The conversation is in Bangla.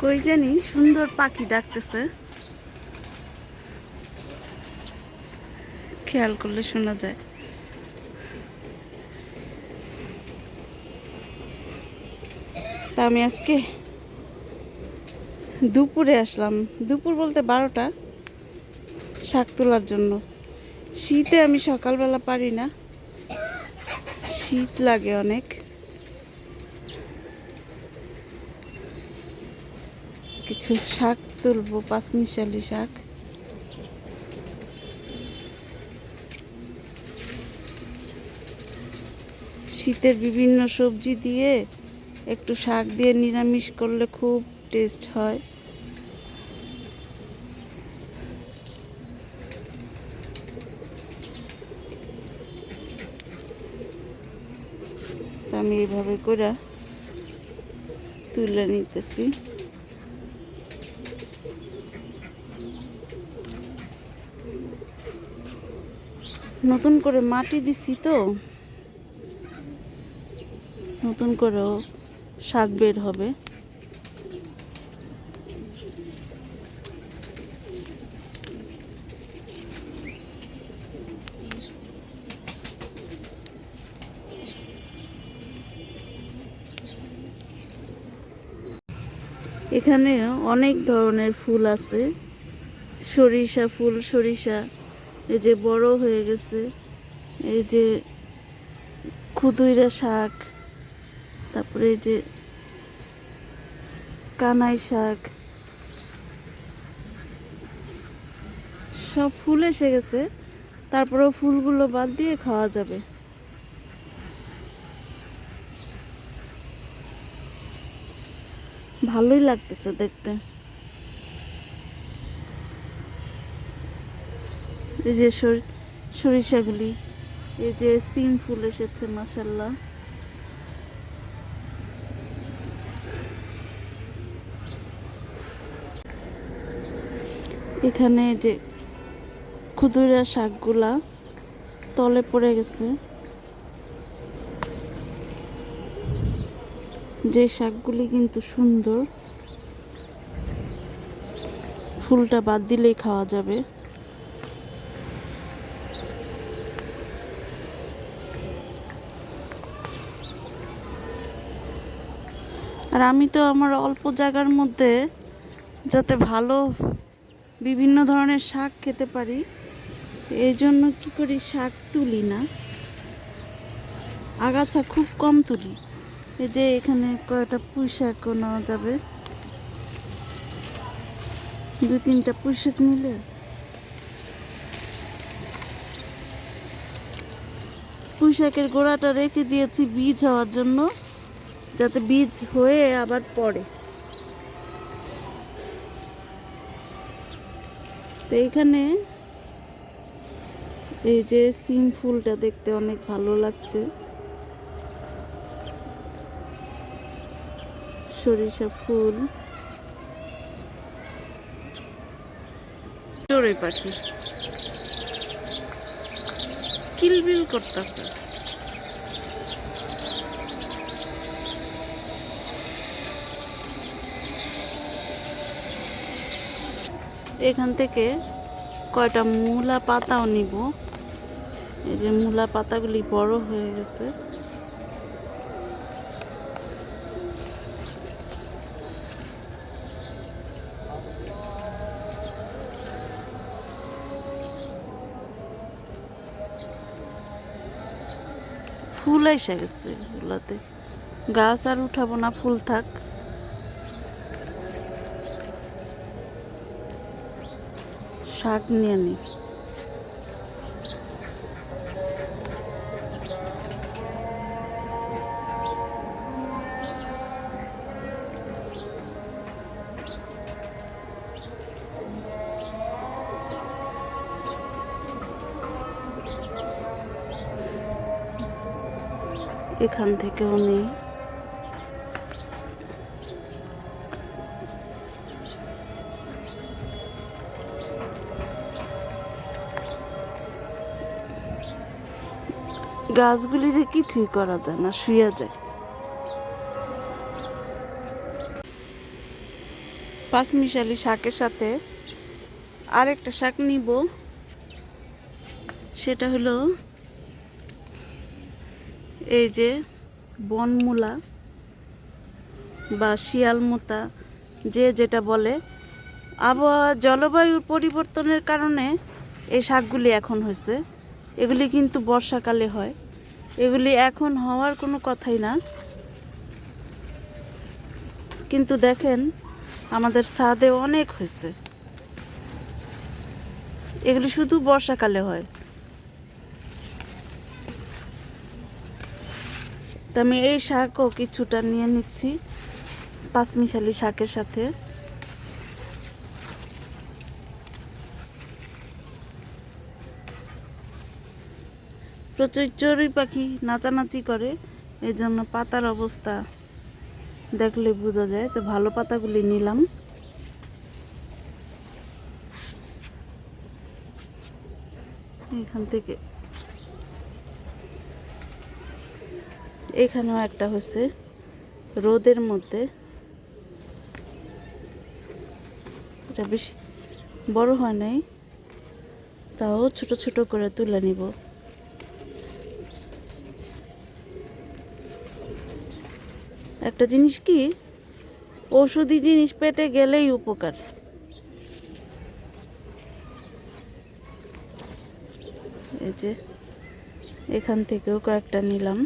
কই জানি সুন্দর পাখি ডাকতেছে। খেয়াল করলে শোনা যায়। তা আমি আজকে দুপুরে আসলাম। দুপুর বলতে বারোটা। শাক তোলার জন্য। শীতে আমি সকালবেলা পারি না। শীত লাগে অনেক। কিছু শাক তুলবো, পাঁচমিশালি শাক। শীতের বিভিন্ন সবজি দিয়ে একটু শাক দিয়ে নিরামিষ করলে খুব টেস্ট হয়। আমি এইভাবে করে তুলে নিতেছি। নতুন করে মাটি দিছি তো। নতুন করেও শাক বের হবে। এখানে অনেক ধরনের ফুল আছে। সরিষা ফুল, সরিষা এই যে বড় হয়ে গেছে, এই যে খুদুইরা শাক, তারপরে এই যে কানাই শাক, সব ফুল এসে গেছে, তারপরেও ফুলগুলো বাদ দিয়ে খাওয়া যাবে। ভালোই লাগতেছে দেখতে। এই যে সর- সরিষাগুলি, এই যে সিম ফুল এসেছে মাসাল্লাহ এখানে যে ক্ষুদুরা শাকগুলা তলে পড়ে গেছে। যে শাকগুলি কিন্তু সুন্দর, ফুলটা বাদ দিলেই খাওয়া যাবে। আর আমি তো আমার অল্প জায়গার মধ্যে যাতে ভালো বিভিন্ন ধরনের শাক খেতে পারি, এই জন্য কী করি শাক তুলি না। আগাছা খুব কম তুলি। এই যে এখানে কয়টা পুঁই শাকও নেওয়া যাবে। দু তিনটা পুঁই শাক নিলে। পুঁই শাকের গোড়াটা রেখে দিয়েছি বীজ হওয়ার জন্য। যাতে বীজ হয়ে আবার পড়ে। তো এখানে এই যে সিম ফুলটা দেখতে অনেক ভালো লাগছে। সরিষা ফুল। চড়ুই পাখি। কিলবিল করতেছে। এখান থেকে কয়টা মূলা পাতাও নিব। এই যে মূলা পাতাগুলি বড় হয়ে গেছে। ফুল এসে গেছে গাছ আর উঠাবো না, ফুল থাক। শাক নিয়ে নি। এখান থেকেও নেই গাছগুলিরে কিছুই করা যায় না, শুয়ে যায়। পাঁচমিশালি শাকের সাথে আরেকটা শাক নিব। সেটা হলো এই যে বনমূলা বা শিয়ালমোতা, যে যেটা বলে। আবহাওয়া জলবায়ুর পরিবর্তনের কারণে এই শাকগুলি এখন হয়েছে। এগুলি কিন্তু বর্ষাকালে হয়। এগুলি এখন হওয়ার কোনো কথাই না। কিন্তু দেখেন, আমাদের ছাদে অনেক হয়েছে। এগুলি শুধু বর্ষাকালে হয়। তো আমি এই শাকও কিছুটা নিয়ে নিচ্ছি, পাঁচমিশালি শাকের সাথে। প্রচুর চড়ুই পাখি নাচানাচি করে এই জন্য পাতার অবস্থা দেখলে বোঝা যায়। তো ভালো পাতাগুলি নিলাম। এখান থেকে এখানেও একটা হচ্ছে রোদের মধ্যে। এটা বেশি বড় হয় নাই, তাও ছোট ছোট করে তুলে নিব। একটা জিনিস কি? ওষুধি জিনিস পেটে গেলেই উপকার। এই যে এখান থেকেও কয়েকটা নিলাম।